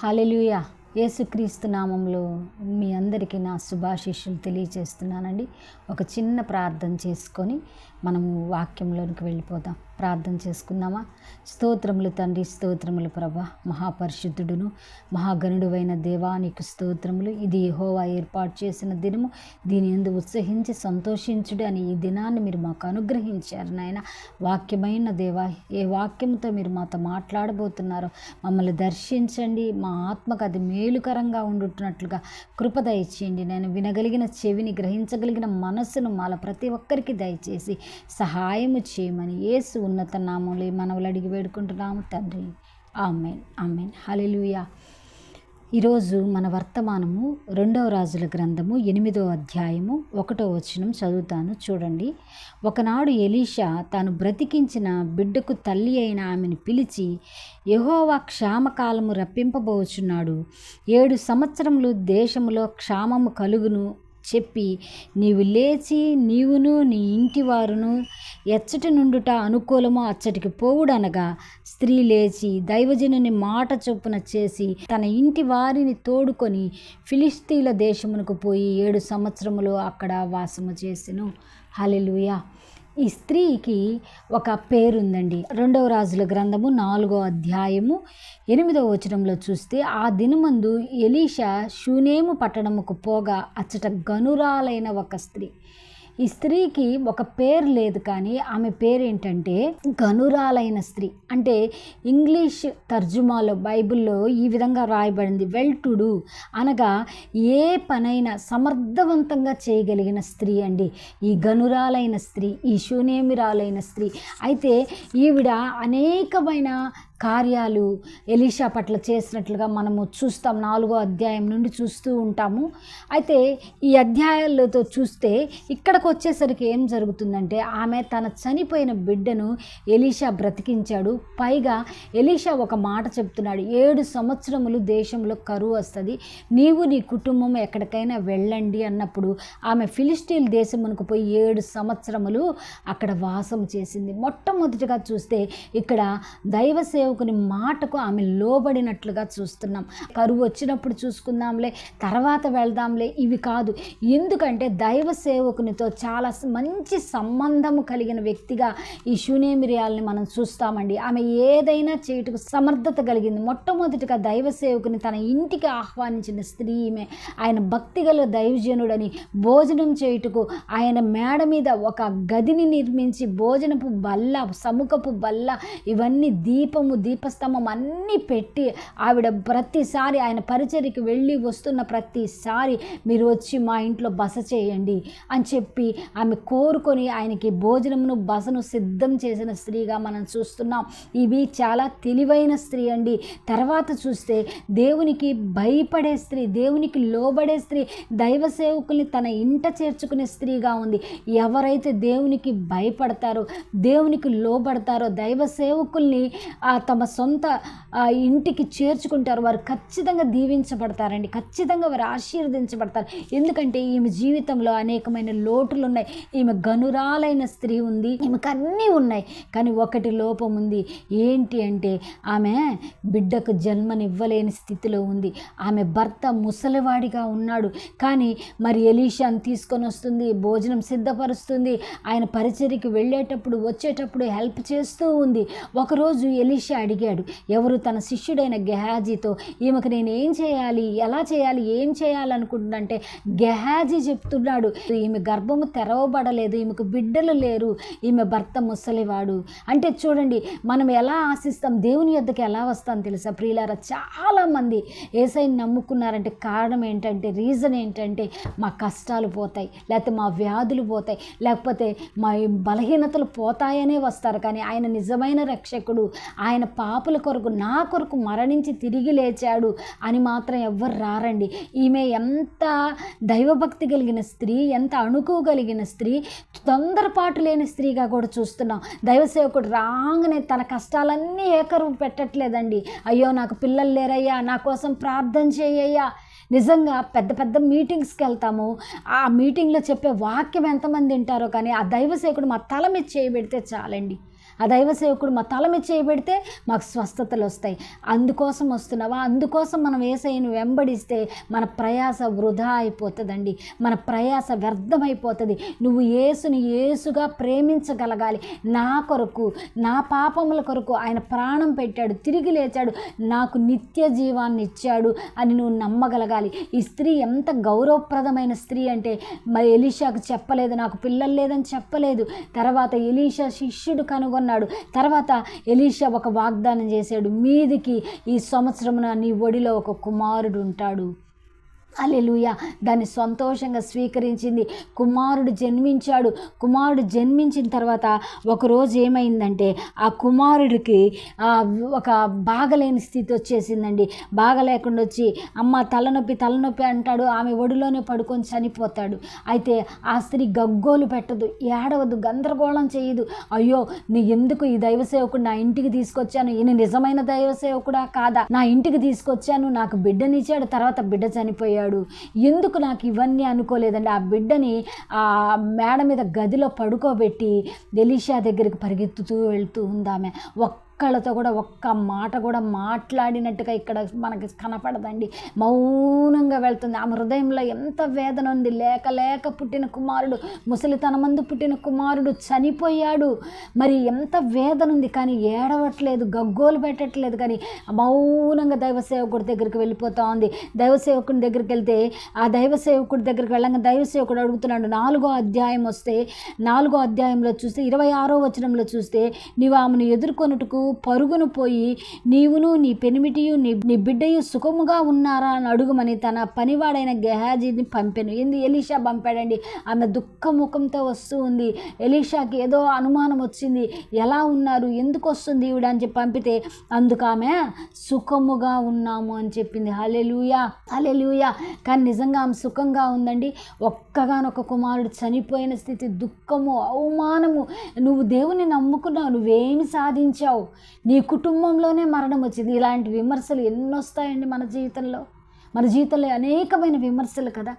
Hallelujah యేసుక్రీస్తు నామంలో మీ అందరికీ నా శుభాశిష్యులు తెలియజేస్తున్నానండి. ఒక చిన్న ప్రార్థన చేసుకొని మనము వాక్యంలోనికి వెళ్ళిపోదాం. ప్రార్థన చేసుకుందామా? స్తోత్రములు తండ్రి స్తోత్రములు ప్రభ. మహాపరిశుద్ధుడును మహాగణుడువైన దేవానికి స్తోత్రములు. ఇది యెహోవా ఏర్పాటు చేసిన దినము. దీని ఎందు ఉత్సహించి సంతోషించుడు అని ఈ దినాన్ని మీరు మాకు అనుగ్రహించారు నాయన. వాక్యమైన దేవా ఏ వాక్యంతో మీరు మాతో మాట్లాడబోతున్నారో మమ్మల్ని దర్శించండి. మా ఆత్మకు అది మేలుకరంగా ఉండుతున్నట్లుగా కృప దయచేయండి నేను వినగలిగిన చెవిని గ్రహించగలిగిన మనస్సును మాల ప్రతి ఒక్కరికి దయచేసి సహాయము చేయమని యేసు ఉన్నత నామంలో ఈ మనవులు అడిగి వేడుకుంటున్నాము తండ్రి. Amen amen. హలెలుయా ఈరోజు మన వర్తమానము రెండవ రాజుల గ్రంథము ఎనిమిదో అధ్యాయము ఒకటో వచనం చదువుతాను చూడండి. ఒకనాడు ఎలీషా తాను బ్రతికించిన బిడ్డకు తల్లి అయిన ఆమెను పిలిచి యహోవా క్షామకాలము రప్పింపబోచున్నాడు. ఏడు సంవత్సరములు దేశములో క్షామము కలుగును చెప్పి నీవు లేచి నీవును నీ ఇంటి వారును ఎచ్చటి నుండుట అనుకూలమో అచ్చటికి పోవుడనగా స్త్రీ లేచి దైవజనుని మాట చొప్పున చేసి తన ఇంటి వారిని తోడుకొని ఫిలిస్తీన్ల దేశమునకు పోయి ఏడు సంవత్సరములు అక్కడ వాసము చేసెను. హలెలుయా ఈ స్త్రీకి ఒక పేరుందండి. రెండవ రాజుల గ్రంథము నాలుగో అధ్యాయము ఎనిమిదవ వచనంలో చూస్తే ఆ దినమందు ఎలీషా షూనేము పట్టణముకు పోగా అచ్చట గనురాలైన ఒక స్త్రీ ఈ స్త్రీకి ఒక పేరు లేదు కానీ ఆమె పేరు ఏంటంటే గనురాలైన స్త్రీ. అంటే ఇంగ్లీష్ తర్జుమాలో బైబిల్లో ఈ విధంగా రాయబడింది. వెల్ అనగా ఏ పనైనా సమర్థవంతంగా చేయగలిగిన స్త్రీ అండి. ఈ గనురాలైన స్త్రీ ఈ శూనేమిరాలైన స్త్రీ. అయితే ఈవిడ అనేకమైన కార్యాలు ఎలీషా పట్ల చేసినట్లుగా మనము చూస్తాం నాలుగో అధ్యాయం నుండి చూస్తూ ఉంటాము. అయితే ఈ అధ్యాయాలతో చూస్తే ఇక్కడికి వచ్చేసరికి ఏం జరుగుతుందంటే ఆమె తన చనిపోయిన బిడ్డను ఎలీషా బ్రతికించాడు. పైగా ఎలీషా ఒక మాట చెప్తున్నాడు ఏడు సంవత్సరములు దేశంలో కరువు వస్తుంది నీవు నీ కుటుంబం ఎక్కడికైనా వెళ్ళండి అన్నప్పుడు ఆమె ఫిలిస్టీన్ దేశమునకు పోయి ఏడు సంవత్సరములు అక్కడ వాసం చేసింది. మొట్టమొదటిగా చూస్తే ఇక్కడ దైవ సేవకుని మాటకు ఆమె లోబడినట్లుగా చూస్తున్నాం. కరువు వచ్చినప్పుడు చూసుకుందాంలే తర్వాత వెళ్దాంలే. ఇవి కాదు. ఎందుకంటే దైవ సేవకునితో చాలా మంచి సంబంధము కలిగిన వ్యక్తిగా ఈ శూనేమిరియాలని మనం చూస్తామండి. ఆమె ఏదైనా చేయుటకు సమర్థత కలిగింది. మొట్టమొదటిగా దైవ సేవకుని తన ఇంటికి ఆహ్వానించిన స్త్రీ ఈమె. ఆయన భక్తిగల దైవజనుడని భోజనం చేయుటకు ఆయన మేడ మీద ఒక గదిని నిర్మించి భోజనపు బల్ల సముఖపు బల్ల ఇవన్నీ దీపము దీపస్తంభం అన్నీ పెట్టి ఆవిడ ప్రతిసారి ఆయన పరిచర్కి వెళ్ళి వస్తున్న ప్రతిసారి మీరు వచ్చి మా ఇంట్లో బస చేయండి అని చెప్పి ఆమె కోరుకొని ఆయనకి భోజనమును బసను సిద్ధం చేసిన స్త్రీగా మనం చూస్తున్నాం. ఇవి చాలా తెలివైన స్త్రీ అండి. తర్వాత చూస్తే దేవునికి భయపడే స్త్రీ దేవునికి లోబడే స్త్రీ దైవ సేవకుల్ని తన ఇంట చేర్చుకునే స్త్రీగా ఉంది. ఎవరైతే దేవునికి భయపడతారో దేవునికి లోబడతారో దైవ సేవకుల్ని తమ సొంత ఇంటికి చేర్చుకుంటారు. వారు ఖచ్చితంగా దీవించబడతారండి. ఖచ్చితంగా వారు ఆశీర్వదించబడతారు. ఎందుకంటే ఈమె జీవితంలో అనేకమైన లోటులు ఉన్నాయి ఈమె గనురాలైన స్త్రీ ఉంది. ఈమెకు అన్నీ ఉన్నాయి. కానీ ఒకటి లోపం ఉంది. ఏంటి అంటే ఆమె బిడ్డకు జన్మనివ్వలేని స్థితిలో ఉంది. ఆమె భర్త ముసలివాడిగా ఉన్నాడు. కానీ మరి ఎలీషాను తీసుకొని వస్తుంది. భోజనం సిద్ధపరుస్తుంది. ఆయన పరిచర్కి వెళ్ళేటప్పుడు వచ్చేటప్పుడు హెల్ప్ చేస్తూ ఉంది. ఒకరోజు ఎలీషా అడిగాడు. ఎవరు తన శిష్యుడైన గెహాజీతో ఈమెకు నేను ఏం చేయాలి? ఎలా చేయాలి? ఏం చేయాలనుకుంటుందంటే గెహాజీ చెప్తున్నాడు. ఈమె గర్భము తెరవబడలేదు. ఈమెకు బిడ్డలు లేరు. ఈమె భర్త ముసలివాడు. అంటే చూడండి మనం ఎలా ఆశిస్తాం దేవుని యొద్దకు ఎలా వస్తాం తెలుసా? ప్రియులారా చాలామంది ఏసైని నమ్ముకున్నారంటే కారణం ఏంటంటే రీజన్ ఏంటంటే మా కష్టాలు పోతాయి లేకపోతే మా వ్యాధులు పోతాయి లేకపోతే మా బలహీనతలు పోతాయనే వస్తారు. కానీ ఆయన నిజమైన రక్షకుడు ఆయన పాపుల కొరకు నా కొరకు మరణించి తిరిగి లేచాడు అని మాత్రం ఎవ్వరు రారండి. ఈమె ఎంత దైవభక్తి కలిగిన స్త్రీ ఎంత అణుకోగలిగిన స్త్రీ తొందరపాటు లేని స్త్రీగా కూడా చూస్తున్నాం. దైవసేవకుడు రాగానే తన కష్టాలన్నీ ఏకరువు పెట్టట్లేదండి. అయ్యో నాకు పిల్లలు లేరయ్యా నా కోసం ప్రార్థన చేయయ్యా. నిజంగా పెద్ద పెద్ద మీటింగ్స్కి వెళ్తాము. ఆ మీటింగ్లో చెప్పే వాక్యం ఎంతమంది వింటారో కానీ ఆ దైవసేకుడు మా తల మీద చేయబెడితే చాలండి. ఆ దైవ సేవకుడు మా తల మీద చేయబెడితే మాకు స్వస్థతలు వస్తాయి. అందుకోసం వస్తున్నావా? అందుకోసం మనం ఏసైను వెంబడిస్తే మన ప్రయాస వృధా అయిపోతుందండి. మన ప్రయాస వ్యర్థమైపోతుంది. నువ్వు ఏసుని ఏసుగా ప్రేమించగలగాలి. నా కొరకు నా పాపముల కొరకు ఆయన ప్రాణం పెట్టాడు తిరిగి లేచాడు నాకు నిత్య జీవాన్ని ఇచ్చాడు అని నువ్వు నమ్మగలగాలి. ఈ స్త్రీ ఎంత గౌరవప్రదమైన స్త్రీ అంటే మరి ఎలీషాకు చెప్పలేదు నాకు పిల్లలు లేదని చెప్పలేదు. తర్వాత ఎలీషా శిష్యుడు ఉన్నాడు. తర్వాత ఎలీషా ఒక వాగ్దానం చేశాడు. మీదికి ఈ సంవత్సరమున నీ ఒడిలో ఒక కుమారుడు ఉంటాడు. అలెలుయ దాన్ని సంతోషంగా స్వీకరించింది. కుమారుడు జన్మించాడు. కుమారుడు జన్మించిన తర్వాత ఒకరోజు ఏమైందంటే ఆ కుమారుడికి ఒక బాగలేని స్థితి వచ్చేసిందండి. బాగలేకుండా వచ్చి అమ్మ తలనొప్పి తలనొప్పి అంటాడు. ఆమె ఒడిలోనే పడుకొని చనిపోతాడు. అయితే ఆ స్త్రీ గగ్గోలు పెట్టదు. ఏడవదు. గందరగోళం చేయదు. అయ్యో నీ ఎందుకు ఈ దైవ సేవకుడు నా ఇంటికి తీసుకొచ్చాను? ఈయన నిజమైన దైవ సేవకుడా కాదా? నా ఇంటికి తీసుకొచ్చాను. నాకు బిడ్డనిచ్చాడు. తర్వాత బిడ్డ చనిపోయాడు. ఎందుకు నాకు ఇవన్నీ అనుకోలేదండి? ఆ బిడ్డని ఆ మేడ మీద గదిలో పడుకోబెట్టి ఎలీషా దగ్గరికి పరిగెత్తుతూ వెళ్తూ ఉందామె ఒక్కళ్ళతో కూడా ఒక్క మాట కూడా మాట్లాడినట్టుగా ఇక్కడ మనకి కనపడదండి. మౌనంగా వెళ్తుంది. ఆమె హృదయంలో ఎంత వేదన ఉంది. లేక లేక పుట్టిన కుమారుడు ముసలితనమందు పుట్టిన కుమారుడు చనిపోయాడు. మరి ఎంత వేదన ఉంది. కానీ ఏడవట్లేదు గగ్గోలు పెట్టట్లేదు. కానీ మౌనంగా దైవ సేవకుడి దగ్గరికి వెళ్ళిపోతా ఉంది. దైవ సేవకుడి దగ్గరికి వెళ్తే ఆ దైవ సేవకుడి దగ్గరికి వెళ్ళంగా దైవ సేవకుడు అడుగుతున్నాడు. నాలుగో అధ్యాయం వస్తే నాలుగో అధ్యాయంలో చూస్తే ఇరవై ఆరో వచనంలో చూస్తే నీవు ఆమెను ఎదుర్కొనుటకు పరుగును పోయి నీవును నీ పెనిమిటియు నీ నీ బిడ్డయు సుఖముగా ఉన్నారా అని అడుగుమని తన పనివాడైన గెహాజీని పంపాను. ఏంది? ఎలీషా పంపాడండి. ఆమె దుఃఖ ముఖంతో వస్తూ ఉంది. ఎలీషాకి ఏదో అనుమానం వచ్చింది. ఎలా ఉన్నారు? ఎందుకు వస్తుంది ఈవిడ అని చెప్పి పంపితే అందుకు ఆమె సుఖముగా ఉన్నాము అని చెప్పింది. హలెలుయా హలెలుయా కానీ నిజంగా ఆమె సుఖంగా ఉందండి. ఒక్కగానొక్క కుమారుడు చనిపోయిన స్థితి దుఃఖము అవమానము. నువ్వు దేవుని నమ్ముకున్నావు. నువ్వేమి సాధించావు? నీ కుటుంబంలోనే మరణం వచ్చింది. ఇలాంటి విమర్శలు ఎన్నొస్తాయండి మన జీవితంలో? మన జీవితంలో అనేకమైన విమర్శలు కదా?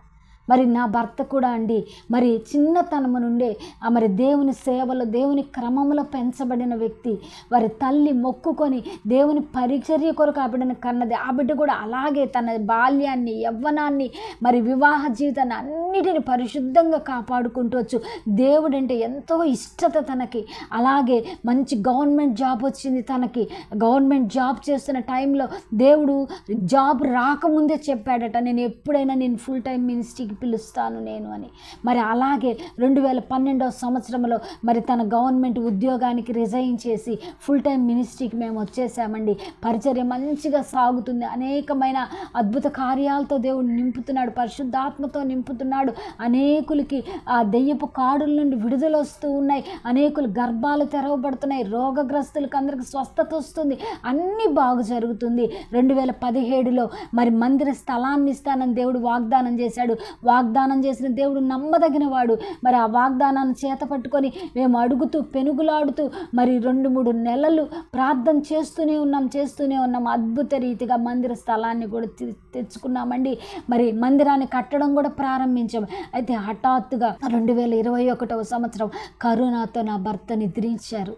మరి నా భర్త కూడా అండి మరి చిన్నతనము నుండే ఆ మరి దేవుని సేవలో దేవుని క్రమంలో పెంచబడిన వ్యక్తి. వారి తల్లి మొక్కుకొని దేవుని పరిచర్య కొరకు ఆ బిడ్డను కన్నది. ఆ బిడ్డ కూడా అలాగే తన బాల్యాన్ని యవ్వనాన్ని మరి వివాహ జీవితాన్ని అన్నిటిని పరిశుద్ధంగా కాపాడుకుంటూ వచ్చు దేవుడు అంటే ఎంతో ఇష్టత తనకి. అలాగే మంచి గవర్నమెంట్ జాబ్ వచ్చింది తనకి. గవర్నమెంట్ జాబ్ చేస్తున్న టైంలో దేవుడు జాబ్ రాకముందే చెప్పాడట నేను ఎప్పుడైనా నేను ఫుల్ టైం మినిస్ట్రీకి పిలుస్తాను నేను అని. మరి అలాగే రెండు వేల పన్నెండవ సంవత్సరంలో మరి తన గవర్నమెంట్ ఉద్యోగానికి రిజైన్ చేసి ఫుల్ టైం మినిస్ట్రీకి మేము వచ్చేసామండి. పరిచర్య మంచిగా సాగుతుంది. అనేకమైన అద్భుత కార్యాలతో దేవుడు నింపుతున్నాడు. పరిశుద్ధాత్మతో నింపుతున్నాడు. అనేకులకి ఆ దెయ్యపు కాడుల నుండి విడుదల వస్తూ ఉన్నాయి. అనేకులు గర్భాలు తెరవబడుతున్నాయి. రోగగ్రస్తులకు అందరికి స్వస్థత వస్తుంది. అన్నీ బాగు జరుగుతుంది. రెండు వేల పదిహేడులో మరి మందిర స్థలాన్ని ఇస్తానని దేవుడు వాగ్దానం చేశాడు. వాగ్దానం చేసిన దేవుడు నమ్మదగిన వాడు మరి ఆ వాగ్దానాన్ని చేత పట్టుకొని మేము అడుగుతూ పెనుగులాడుతూ మరి రెండు మూడు నెలలు ప్రార్థన చేస్తూనే ఉన్నాం చేస్తూనే ఉన్నాం. అద్భుత రీతిగా మందిర స్థలాన్ని కూడా తె- తెచ్చుకున్నామండి. మరి మందిరాన్ని కట్టడం కూడా ప్రారంభించాం. అయితే హఠాత్తుగా రెండు వేల ఇరవై ఒకటవ సంవత్సరం కరోనాతో నా భర్త నిద్రించారు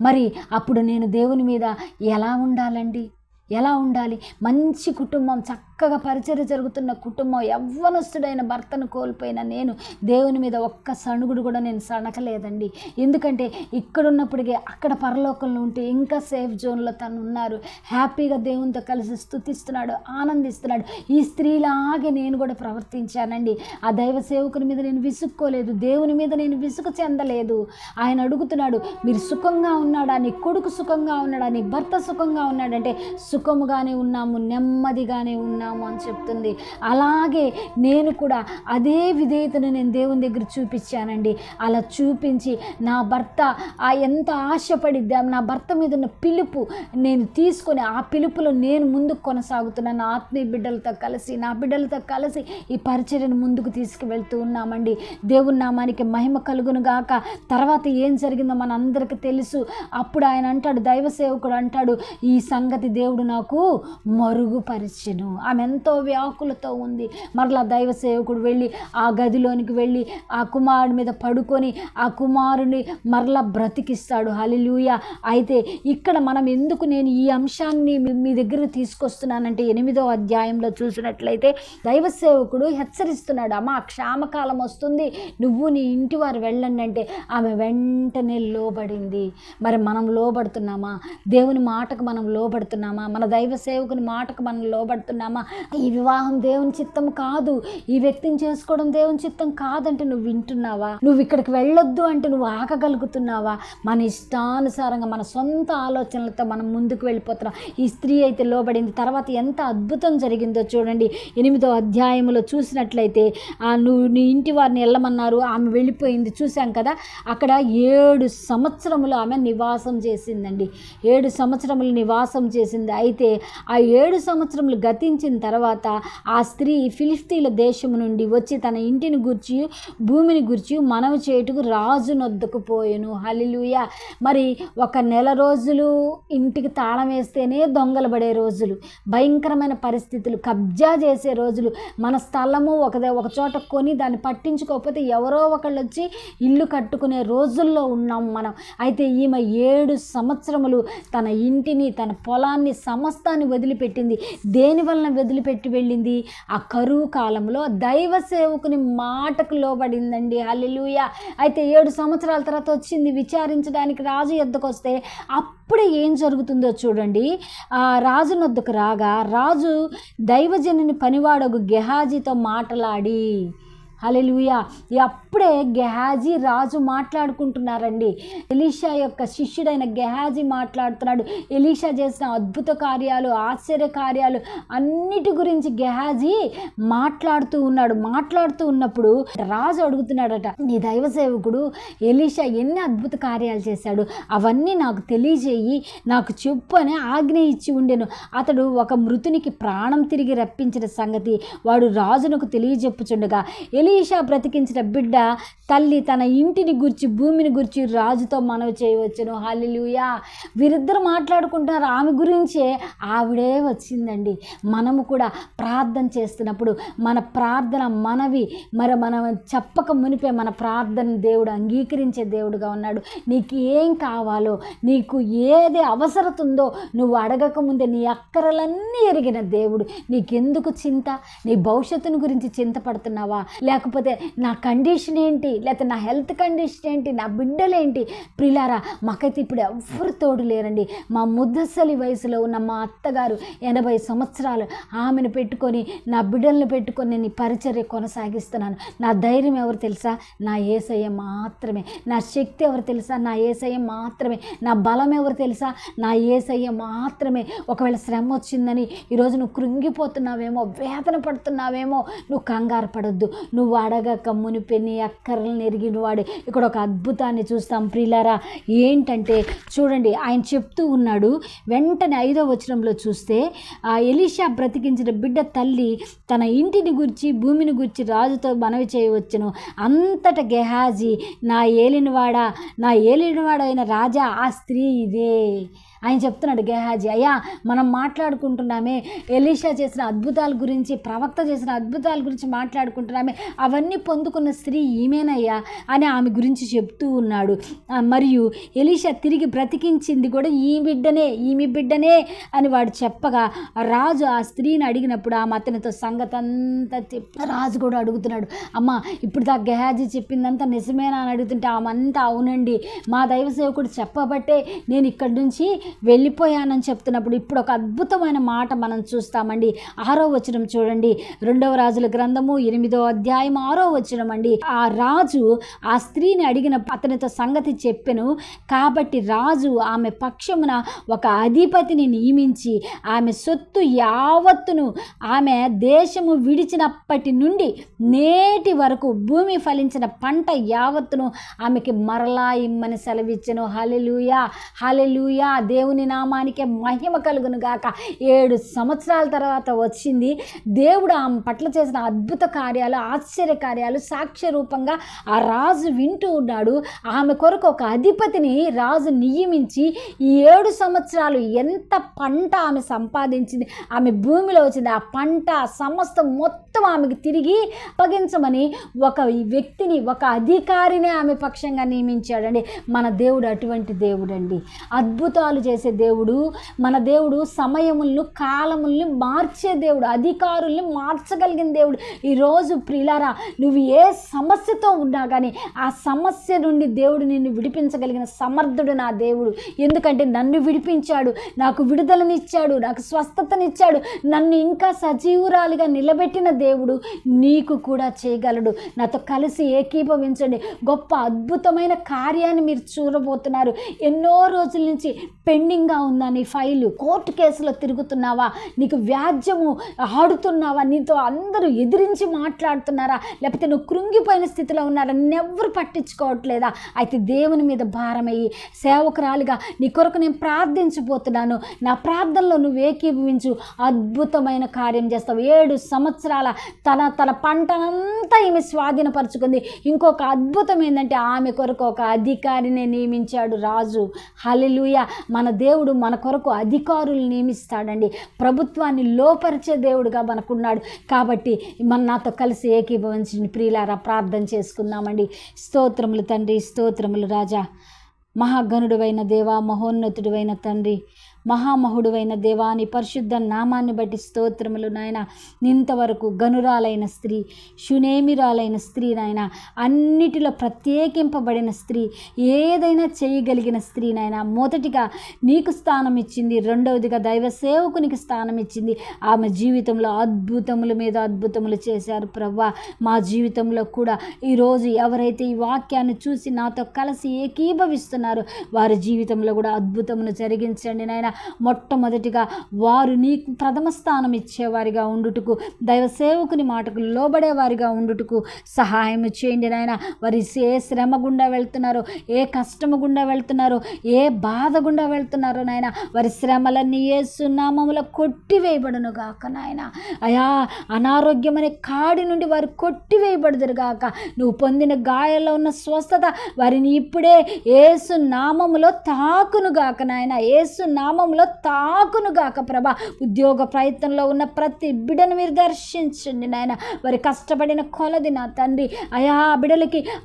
మరి అప్పుడు నేను దేవుని మీద ఎలా ఉండాలండి? ఎలా ఉండాలి? మంచి కుటుంబం చక్కగా పరిచయం జరుగుతున్న కుటుంబం యవ్వనస్తుడైన భర్తను కోల్పోయిన నేను దేవుని మీద ఒక్క సణుగుడు కూడా నేను సణకలేదండి. ఎందుకంటే ఇక్కడున్నప్పటికే అక్కడ పరలోకంలో ఉంటే ఇంకా సేఫ్ జోన్లో తను ఉన్నారు. హ్యాపీగా దేవునితో కలిసి స్థుతిస్తున్నాడు ఆనందిస్తున్నాడు. ఈ స్త్రీలాగే నేను కూడా ప్రవర్తించానండి. ఆ దైవ సేవకుని మీద నేను విసుక్కోలేదు దేవుని మీద నేను విసుగు చెందలేదు. ఆయన అడుగుతున్నాడు మీరు సుఖంగా ఉన్నాడా? నీ కొడుకు సుఖంగా ఉన్నాడా? నీ భర్త సుఖంగా ఉన్నాడంటే సుఖముగానే ఉన్నాము నెమ్మదిగానే ఉన్నాము అని చెప్తుంది. అలాగే నేను కూడా అదే విధేయతను నేను దేవుని దగ్గర చూపించానండి. అలా చూపించి నా భర్త ఆ ఎంత ఆశపడి నా భర్త మీద ఉన్న పిలుపు నేను తీసుకొని ఆ పిలుపులో నేను ముందుకు కొనసాగుతున్నాను. నా ఆత్మీయ బిడ్డలతో కలిసి నా బిడ్డలతో కలిసి ఈ పరిచర్యను ముందుకు తీసుకువెళ్తూ ఉన్నామండి. దేవుని నామానికి మహిమ కలుగును గాక. తర్వాత ఏం జరిగిందో మన అందరికీ తెలుసు. అప్పుడు ఆయన అంటాడు దైవ సేవకుడు అంటాడు ఈ సంగతి దేవుడు నాకు మరుగుపరిచెను. ఆమె ఎంతో వ్యాకులతో ఉంది. మరలా దైవ సేవకుడు వెళ్ళి ఆ గదిలోనికి వెళ్ళి ఆ కుమారుడి మీద పడుకొని ఆ కుమారుని మరలా బ్రతికిస్తాడు. హలిలూయ అయితే ఇక్కడ మనం ఎందుకు నేను ఈ అంశాన్ని మీ- దగ్గర తీసుకొస్తున్నానంటే ఎనిమిదో అధ్యాయంలో చూసినట్లయితే దైవ సేవకుడు హెచ్చరిస్తున్నాడు. అమ్మ క్షామకాలం వస్తుంది. నువ్వు నీ ఇంటి వారు వెళ్ళండి అంటే ఆమె వెంటనే లోబడింది. మరి మనం లోబడుతున్నామా? దేవుని మాటకు మనం లోబడుతున్నామా? మన దైవ సేవకుని మాటకు మనం లోబడుతున్నామా? ఈ వివాహం దేవుని చిత్తం కాదు. ఈ వ్యక్తిని చేసుకోవడం దేవుని చిత్తం కాదంటే నువ్వు వింటున్నావా? నువ్వు ఇక్కడికి వెళ్ళొద్దు అంటే నువ్వు ఆకగలుగుతున్నావా మన ఇష్టానుసారంగా మన సొంత ఆలోచనలతో మనం ముందుకు వెళ్ళిపోతున్నాం. ఈ స్త్రీ అయితే లోబడింది. తర్వాత ఎంత అద్భుతం జరిగిందో చూడండి. ఎనిమిదో అధ్యాయంలో చూసినట్లయితే ఆ నువ్వు నీ ఇంటి వారిని వెళ్ళమన్నారు ఆమె వెళ్ళిపోయింది. చూసాం కదా? అక్కడ ఏడు సంవత్సరములు ఆమె నివాసం చేసిందండి. ఏడు సంవత్సరములు నివాసం చేసింది. అయితే ఆ ఏడు సంవత్సరములు గతించిన తర్వాత ఆ స్త్రీ ఫిలిస్తీన్ల దేశం నుండి వచ్చి తన ఇంటిని గుర్చి భూమిని గుర్చి మనవి చేయుటకు రాజు నొద్దుకు పోయెను. హలిలుయ మరి ఒక నెల రోజులు ఇంటికి తాళం వేస్తేనే దొంగలు పడే రోజులు భయంకరమైన పరిస్థితులు కబ్జా చేసే రోజులు. మన స్థలము ఒక ఒక చోట కొని దాన్ని పట్టించుకోకపోతే ఎవరో ఒకళ్ళు వచ్చి ఇల్లు కట్టుకునే రోజుల్లో ఉన్నాం మనం. అయితే ఈమె ఏడు సంవత్సరములు తన ఇంటిని తన పొలాన్ని సమస్తాన్ని వదిలిపెట్టింది. దేని వలన వదిలిపెట్టి వెళ్ళింది? ఆ కరువు కాలంలో దైవ సేవకుని మాటకు లోబడిందండి. హల్లెలూయ. అయితే ఏడు సంవత్సరాల తర్వాత వచ్చింది విచారించడానికి రాజు ఎద్దకు వస్తే అప్పుడే ఏం జరుగుతుందో చూడండి. ఆ రాజు నొద్దుకు రాగా రాజు దైవజనుని పనివాడకు గెహాజీతో మాట్లాడి హలెలుయా అప్పుడే గెహాజీ రాజు మాట్లాడుకుంటున్నారండి. ఎలీషా యొక్క శిష్యుడైన గెహాజీ మాట్లాడుతున్నాడు. ఎలీషా చేసిన అద్భుత కార్యాలు ఆశ్చర్య కార్యాలు అన్నిటి గురించి గెహాజీ మాట్లాడుతూ ఉన్నాడు. మాట్లాడుతూ ఉన్నప్పుడు రాజు అడుగుతున్నాడట నీ దైవ సేవకుడు ఎలీషా ఎన్ని అద్భుత కార్యాలు చేశాడు? అవన్నీ నాకు తెలియజేయి. నాకు చెప్పు అని ఆజ్ఞ ఇచ్చి ఉండెను. అతడు ఒక మృతునికి ప్రాణం తిరిగి రప్పించిన సంగతి వాడు రాజునకు తెలియజెప్పుచుండగా ఎలీషా బ్రతికించిన బిడ్డ తల్లి తన ఇంటిని గురించి భూమిని గురించి రాజుతో మనవి చేయవచ్చును. హాలిలుయా వీరిద్దరు మాట్లాడుకుంటున్నారు ఆమె గురించే ఆవిడే వచ్చిందండి. మనము కూడా ప్రార్థన చేస్తున్నప్పుడు మన ప్రార్థన మనవి మరి మనం చెప్పక మునిపే మన ప్రార్థన దేవుడు అంగీకరించే దేవుడుగా ఉన్నాడు. నీకు ఏం కావాలో నీకు ఏది అవసరత ఉందో నువ్వు అడగక ముందే నీ అక్కరలన్నీ ఎరిగిన దేవుడు. నీకెందుకు చింత? నీ భవిష్యత్తును గురించి చింతపడుతున్నావా? లేక లేకపోతే నా కండిషన్ ఏంటి? లేకపోతే నా హెల్త్ కండిషన్ ఏంటి? నా బిడ్డలేంటి ప్రిలారా మాకైతే ఇప్పుడు ఎవ్వరు తోడు లేరండి. మా ముద్దసలి వయసులో ఉన్న మా అత్తగారు ఎనభై సంవత్సరాలు ఆమెను పెట్టుకొని నా బిడ్డలను పెట్టుకొని నేను ఈ పరిచర్య కొనసాగిస్తున్నాను. నా ధైర్యం ఎవరు తెలుసా? నా ఏసయ్య మాత్రమే. నా శక్తి ఎవరు తెలుసా? నా ఏసయ్య మాత్రమే. నా బలం ఎవరు తెలుసా? నా ఏసయ్య మాత్రమే. ఒకవేళ శ్రమ వచ్చిందని ఈరోజు నువ్వు కృంగిపోతున్నావేమో వేదన పడుతున్నావేమో నువ్వు కంగారు పడొద్దు. నువ్వు నువ్వు అడగక మునిపే నీ అక్కర్లను ఎరిగిన వాడు. ఇక్కడ ఒక అద్భుతాన్ని చూస్తాం ప్రిలారా ఏంటంటే చూడండి ఆయన చెప్తూ ఉన్నాడు వెంటనే ఐదో వచనంలో చూస్తే ఆ ఎలీషా బ్రతికించిన బిడ్డ తల్లి తన ఇంటిని గురించి భూమిని గురించి రాజుతో మనవి చేయవచ్చును. అంతట గెహాజీ నా ఏలినవాడ నా ఏలినవాడైన రాజా ఆ స్త్రీ ఇదే. ఆయన చెప్తున్నాడు గెహాజీ అయ్యా మనం మాట్లాడుకుంటున్నామే. ఎలీషా చేసిన అద్భుతాల గురించి ప్రవక్త చేసిన అద్భుతాల గురించి మాట్లాడుకుంటున్నామే. అవన్నీ పొందుకున్న స్త్రీ ఈమెనయ్యా అని ఆమె గురించి చెప్తూ ఉన్నాడు. మరియు ఎలీషా తిరిగి బ్రతికించింది కూడా ఈ బిడ్డనే ఈమె బిడ్డనే అని వాడు చెప్పగా రాజు ఆ స్త్రీని అడిగినప్పుడు ఆమె అతనితో సంగతి అంతా చెప్పి రాజు కూడా అడుగుతున్నాడు అమ్మ ఇప్పుడు దా గెహాజీ చెప్పిందంతా నిజమేనా? అని అడుగుతుంటే ఆమె అంతా అవునండి మా దైవ సేవకుడు చెప్పబట్టే నేను ఇక్కడి నుంచి వెళ్ళిపోయానని చెప్తున్నప్పుడు ఇప్పుడు ఒక అద్భుతమైన మాట మనం చూస్తామండి. ఆరో వచనం చూడండి. రెండవ రాజుల గ్రంథము ఎనిమిదో అధ్యాయం ఆరో వచనం అండి. ఆ రాజు ఆ స్త్రీని అడిగిన అతనితో సంగతి చెప్పెను. కాబట్టి రాజు ఆమె పక్షమున ఒక అధిపతిని నియమించి ఆమె సొత్తు యావత్తును ఆమె దేశము విడిచినప్పటి నుండి నేటి వరకు భూమి ఫలించిన పంట యావత్తును ఆమెకి మరలా ఇమ్మని సెలవిచ్చను. హలెలుయా హలెలుయా దేవుడు దేవుని నామానికే మహిమ కలుగును గాక. ఏడు సంవత్సరాల తర్వాత వచ్చింది. దేవుడు ఆమె పట్ల చేసిన అద్భుత కార్యాలు ఆశ్చర్య కార్యాలు సాక్ష్య రూపంగా ఆ రాజు వింటూ ఉన్నాడు. ఆమె కొరకు ఒక అధిపతిని రాజు నియమించి ఈ ఏడు సంవత్సరాలు ఎంత పంట ఆమె సంపాదించింది. ఆమె భూమిలో వచ్చింది. ఆ పంట సమస్తం మొత్తం ఆమెకి తిరిగి అప్పగించమని ఒక వ్యక్తిని ఒక అధికారిని ఆమె పక్షంగా నియమించాడండి. మన దేవుడు అటువంటి దేవుడండి. అద్భుతాలు చేసే దేవుడు మన దేవుడు సమయములను కాలములను మార్చే దేవుడు అధికారుల్ని మార్చగలిగిన దేవుడు. ఈరోజు ప్రిలారా నువ్వు ఏ సమస్యతో ఉన్నా కానీ ఆ సమస్య నుండి దేవుడు నిన్ను విడిపించగలిగిన సమర్థుడు నా దేవుడు. ఎందుకంటే నన్ను విడిపించాడు నాకు విడుదలనిచ్చాడు నాకు స్వస్థతనిచ్చాడు నన్ను ఇంకా సజీవురాలిగా నిలబెట్టిన దేవుడు నీకు కూడా చేయగలడు. నాతో కలిసి ఏకీభవించండి. గొప్ప అద్భుతమైన కార్యాన్ని మీరు చూడబోతున్నారు. ఎన్నో రోజుల నుంచి పెండింగ్గా ఉందా నీ ఫైలు? కోర్టు కేసులో తిరుగుతున్నావా? నీకు వ్యాజ్యము ఆడుతున్నావా? నీతో అందరూ ఎదిరించి మాట్లాడుతున్నారా? లేకపోతే నువ్వు కృంగిపోయిన స్థితిలో ఉన్నారా? నెవ్వరు పట్టించుకోవట్లేదా? అయితే దేవుని మీద భారమయ్యి సేవకురాలిగా నీ కొరకు నేను ప్రార్థించబోతున్నాను. నా ప్రార్థనలో నువ్వు ఏకీభవించు. అద్భుతమైన కార్యం చేస్తావు. ఏడు సంవత్సరాల తన తన పంటనంతా ఈమె స్వాధీనపరుచుకుంది. ఇంకొక అద్భుతం ఏంటంటే ఆమె కొరకు ఒక అధికారిని నియమించాడు రాజు. హలిలుయ మన దేవుడు మన కొరకు అధికారులు నియమిస్తాడండి. ప్రభుత్వాన్ని లోపరిచే దేవుడుగా మనకున్నాడు. కాబట్టి మన నాతో కలిసి ఏకీభవించిన ప్రియులారా ప్రార్థన చేసుకుందామండి. స్తోత్రములు తండ్రి స్తోత్రములు రాజా. మహాగణుడువైన దేవా మహోన్నతుడువైన తండ్రి. మహామహుడువైన దేవాని పరిశుద్ధ నామాన్ని బట్టి స్తోత్రములు నాయన. ఇంతవరకు గనురాలైన స్త్రీ శునేమిరాలైన స్త్రీ నాయన. అన్నిటిలో ప్రత్యేకింపబడిన స్త్రీ ఏదైనా చేయగలిగిన స్త్రీ నాయన. మొదటిగా నీకు స్థానం ఇచ్చింది రెండవదిగా దైవ సేవకునికి స్థానం ఇచ్చింది. ఆమె జీవితంలో అద్భుతముల మీద అద్భుతములు చేశారు ప్రవ్వా. మా జీవితంలో కూడా ఈరోజు ఎవరైతే ఈ వాక్యాన్ని చూసి నాతో కలిసి ఏకీభవిస్తున్నారో వారి జీవితంలో కూడా అద్భుతమును జరిగించండి నాయన. మొట్టమొదటిగా వారు నీకు ప్రథమ స్థానం ఇచ్చేవారిగా ఉండుటకు దైవ సేవకుని మాటకు లోబడేవారిగా ఉండుటకు సహాయం చేయండి నాయన. వారి ఏ శ్రమ గుండా వెళ్తున్నారో ఏ కష్టము గుండా వెళ్తున్నారో ఏ బాధ గుండా వెళ్తున్నారో నాయన వారి శ్రమలన్నీ ఏ సున్నామములో కొట్టివేయబడును గాక నాయన. అయా అనారోగ్యం అనే కాడి నుండి వారు కొట్టివేయబడదురు గాక నువ్వు పొందిన గాయాల్లో ఉన్న స్వస్థత వారిని ఇప్పుడే ఏసు నామములో తాకును గాక నాయన. ఏసు నామ తాకును గాక ప్రభ. ఉద్యోగ ప్రయత్నంలో ఉన్న ప్రతి బిడను మీరు దర్శించండి నాయన. వారి కష్టపడిన కొలది నా తండ్రి. అయా ఆ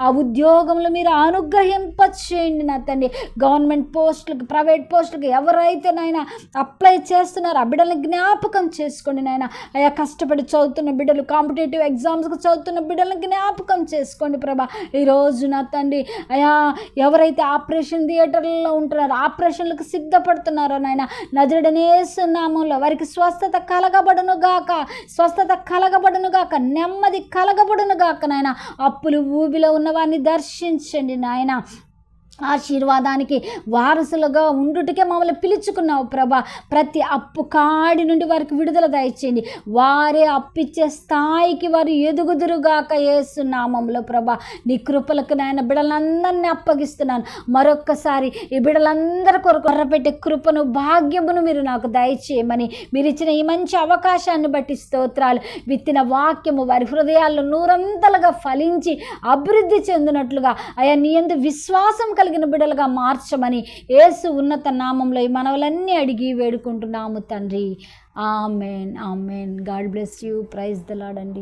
ఆ ఉద్యోగంలో మీరు అనుగ్రహింపచేయండి నా తండ్రి. గవర్నమెంట్ పోస్టులకు ప్రైవేట్ పోస్టులకు ఎవరైతే నాయన అప్లై చేస్తున్నారో ఆ బిడ్డలను జ్ఞాపకం చేసుకోండి నాయన. అయా కష్టపడి చదువుతున్న బిడ్డలు కాంపిటేటివ్ ఎగ్జామ్స్కి చదువుతున్న బిడ్డలను జ్ఞాపకం చేసుకోండి ప్రభా. ఈరోజు నా తండ్రి అయా ఎవరైతే ఆపరేషన్ థియేటర్లలో ఉంటున్నారో ఆపరేషన్లకు సిద్ధపడుతున్నారో నాయన నామంలో వారికి స్వస్థత కలగబడును గాక స్వస్థత కలగబడును గాక నెమ్మది కలగబడును గాక నాయన. అప్పులు ఊబిలో ఉన్న వారిని దర్శించండి నాయన. ఆశీర్వాదానికి వారసులుగా ఉండుటకే మమ్మల్ని పిలుచుకున్నావు ప్రభా. ప్రతి అప్పు కాడి నుండి వారికి విడుదల దయచేయండి. వారే అప్పిచ్చే స్థాయికి వారు ఎదుగుదురుగాక ఏసునామంలో ప్రభా. నీ కృపలకు నాయన బిడలందరినీ అప్పగిస్తున్నాను. మరొక్కసారి ఈ బిడలందరి కొరకు కొర్రపెట్టే కృపను భాగ్యమును మీరు నాకు దయచేయమని మీరు ఇచ్చిన ఈ మంచి అవకాశాన్ని బట్టి స్తోత్రాలు. విత్తిన వాక్యము వారి హృదయాల్లో నూరంతలుగా ఫలించి అభివృద్ధి చెందినట్లుగా. అయా నీ ఎందు విశ్వాసం కలిగి కలిగిన బిడలుగా మార్చమని యేసు ఉన్నత నామంలో ఈ మనవలన్నీ అడిగి వేడుకుంటున్నాము తండ్రి. Amen amen. God bless you. Praise the Lord అండి.